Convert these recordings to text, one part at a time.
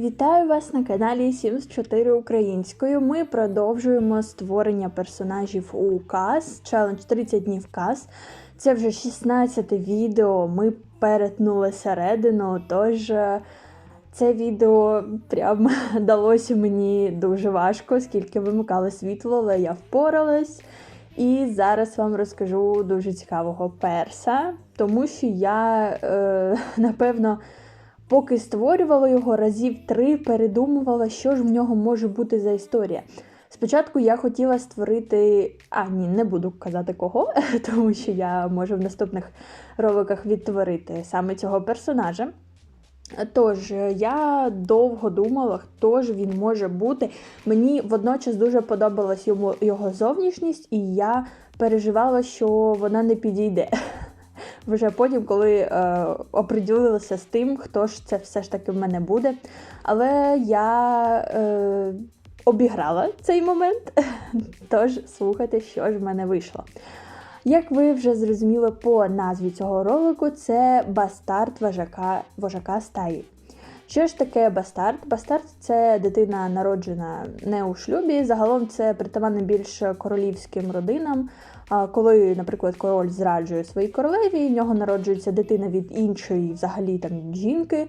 Вітаю вас на каналі Sims 4 українською. Ми продовжуємо створення персонажів у КАС, челендж 30 днів КАС. Це вже 16 відео. Ми перетнули середину, тож е, це відео прям далося мені дуже важко, оскільки вимикало світло, але я впоралась. І зараз вам розкажу дуже цікавого перса, тому що я, е, напевно, поки створювала його разів три, передумувала, що ж в нього може бути за історія. Спочатку я хотіла створити, а ні, не буду казати кого, тому що я можу в наступних роликах відтворити саме цього персонажа. Тож, я довго думала, хто ж він може бути. Мені водночас дуже подобалась йому його зовнішність, і я переживала, що вона не підійде. Вже потім, коли е, оприділилася з тим, хто ж це все ж таки в мене буде. Але я е, обіграла цей момент, тож слухайте, що ж в мене вийшло. Як ви вже зрозуміли по назві цього ролику, це бастард вожака, вожака стаї. Що ж таке бастард? Бастард це дитина народжена не у шлюбі. Загалом це притаманне більш королівським родинам. Коли, наприклад, король зраджує своїй королеві, в нього народжується дитина від іншої, взагалі там жінки.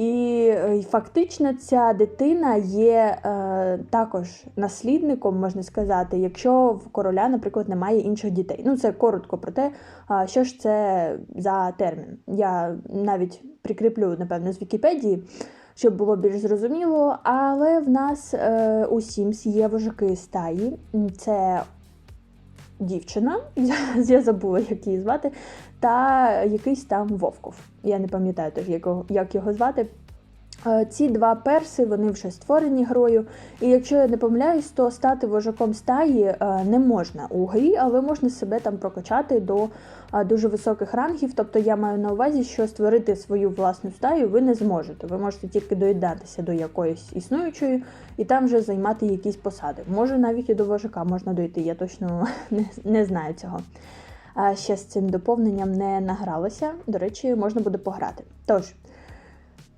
І е, фактично ця дитина є е, також наслідником, можна сказати, якщо в короля, наприклад, немає інших дітей. Ну, це коротко про те, що ж це за термін. Я навіть прикріплю, напевно, з Вікіпедії, щоб було більш зрозуміло. Але в нас е, у Sims є вожаки стаї. Це дівчина, я забула, як її звати, та якийсь там Вовков. Я не пам'ятаю теж, як його, звати. Е, Ці два перси вони вже створені грою. І якщо я не помиляюсь, то стати вожаком стаї е, не можна у грі, але можна себе там прокачати до е, дуже високих рангів. Тобто я маю на увазі, що створити свою власну стаю ви не зможете. Ви можете тільки доєднатися до якоїсь існуючої і там вже займати якісь посади. Може навіть і до вожака можна дойти. Я точно не, знаю цього. А ще з цим доповненням не награлася. До речі, можна буде пограти. Тож.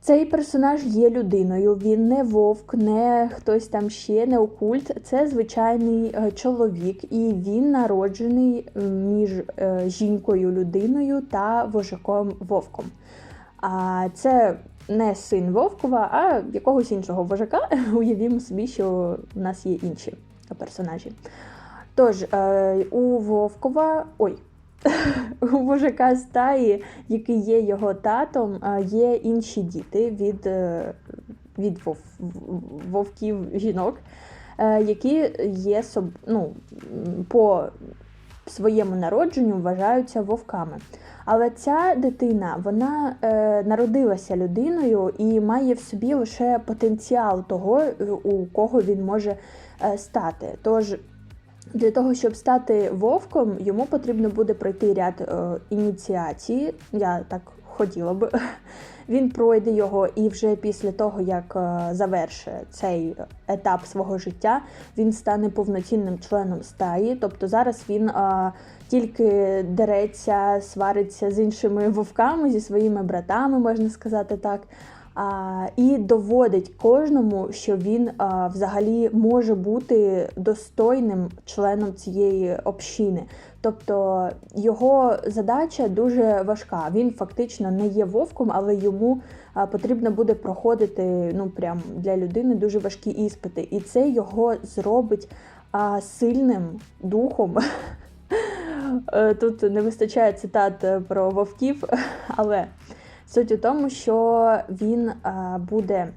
Цей персонаж є людиною, він не вовк, не хтось там ще, не окульт. Це звичайний е, чоловік, і він народжений між е, жінкою, людиною та вожаком вовком. А це не син Вовкова, а якогось іншого вожака. Уявімо собі, що в нас є інші персонажі. Тож, е, у Вовкова. Ой. У вожака стаї, який є його татом, є інші діти від е, від вов, вовків жінок, е, які є ну, по своєму народженню вважаються вовками. Але ця дитина вона е, народилася людиною і має в собі лише потенціал того, у кого він може стати. Тож для того, щоб стати вовком, йому потрібно буде пройти ряд е, ініціації. Я так хотіла б. Він пройде його, і вже після того, як е, завершить цей етап свого життя, він стане повноцінним членом стаї. Тобто зараз він е, тільки дереться, свариться з іншими вовками, зі своїми братами, можна сказати так а, І доводить кожному, що він взагалі може бути достойним членом цієї общини. Тобто його задача дуже важка. Він фактично не є вовком, але йому потрібно буде проходити ну прям для людини дуже важкі іспити. І це його зробить сильним духом. Е, тут не вистачає цитат е, про вовків, але Суть у тому, що він е, буде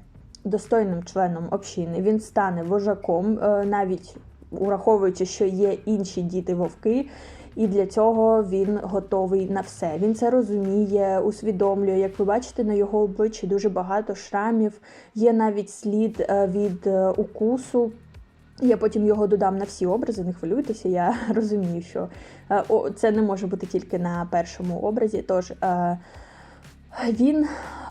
достойним членом общини, він стане вожаком, е, навіть ураховуючи, що є інші діти-вовки. І для цього він готовий на все. Він це розуміє, усвідомлює. Як ви бачите, на його обличчі дуже багато шрамів, є навіть слід е, від укусу. Я потім його додам на всі образи, не хвилюйтеся, я розумію, що це не може бути тільки на першому образі. Тож він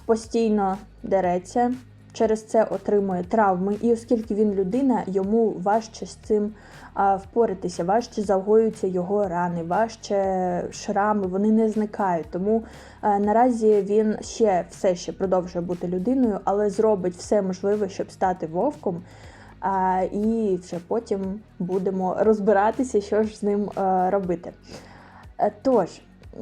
постійно дереться, через це отримує травми, і оскільки він людина, йому важче з цим впоратися, важче загоюються його рани, важче шрами, вони не зникають. Тому наразі він ще все ще продовжує бути людиною, але зробить все можливе, щоб стати вовком. А, і вже потім будемо розбиратися, що ж з ним а, робити. Е, Тож,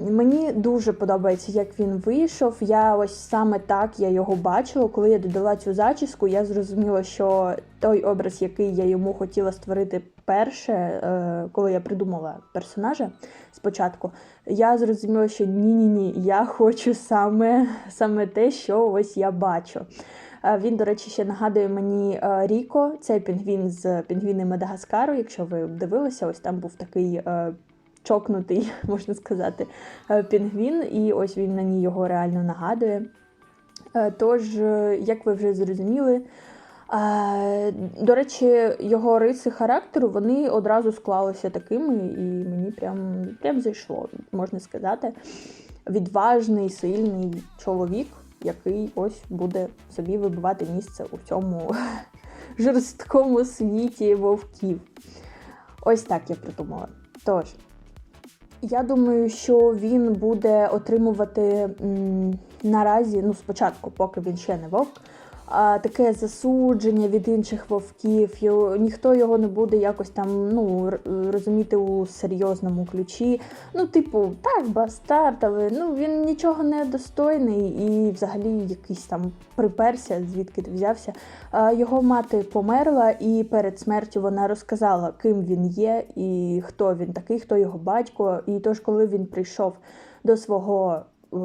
мені дуже подобається, як він вийшов. Я ось саме так я його бачила. Коли я додала цю зачіску, я зрозуміла, що той образ, який я йому хотіла створити перше, е, коли я придумала персонажа спочатку, я зрозуміла, що ні-ні ні, я хочу саме, саме те, що ось я бачу. Е, Він, до речі, ще нагадує мені е, Ріко. Це пінгвін з пінгвіни Мадагаскару. Якщо ви дивилися, ось там був такий чокнутий, можна сказати, е, пінгвін, і ось він мені його реально нагадує. Е, Тож, е, як ви вже зрозуміли, до речі, його риси характеру вони одразу склалися такими, і мені прям, прям зайшло, можна сказати. Відважний, сильний чоловік, який ось буде собі вибивати місце у цьому жорсткому світі вовків. Ось так я придумала. Тож, я думаю, що він буде отримувати м, наразі, ну спочатку, поки він ще не вовк, таке засудження від інших вовків. Ніхто його не буде якось там ну, розуміти у серйозному ключі. Ну, типу, так, бастард, але ну, він нічого не достойний і взагалі якийсь там приперся, звідки ти взявся. А, Його мати померла, і перед смертю вона розказала, ким він є і хто він такий, хто його батько. І тож, коли він прийшов до свого, е,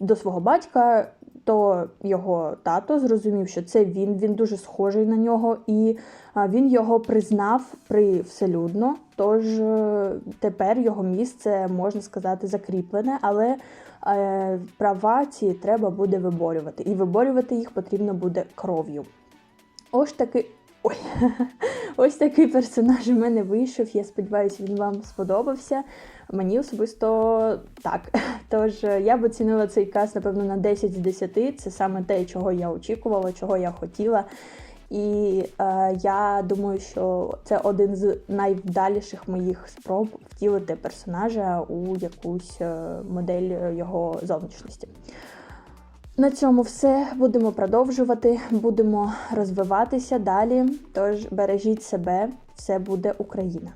до свого батька, то його тато зрозумів, що це він, він дуже схожий на нього, і він його признав привселюдно. Тож е, тепер його місце можна сказати закріплене, але е, права ці треба буде виборювати. І виборювати їх потрібно буде кров'ю. Ось такий. Ой, ось такий персонаж у мене вийшов. Я сподіваюся, він вам сподобався. Мені особисто так. Тож е, я б оцінила цей каст, напевно, на 10 з 10. Це саме те, чого я очікувала, чого я хотіла. І е, я думаю, що це один з найвдаліших моїх спроб втілити персонажа у якусь е, модель його зовнішності. На цьому все. Будемо продовжувати, будемо розвиватися далі. Тож бережіть себе, все буде Україна.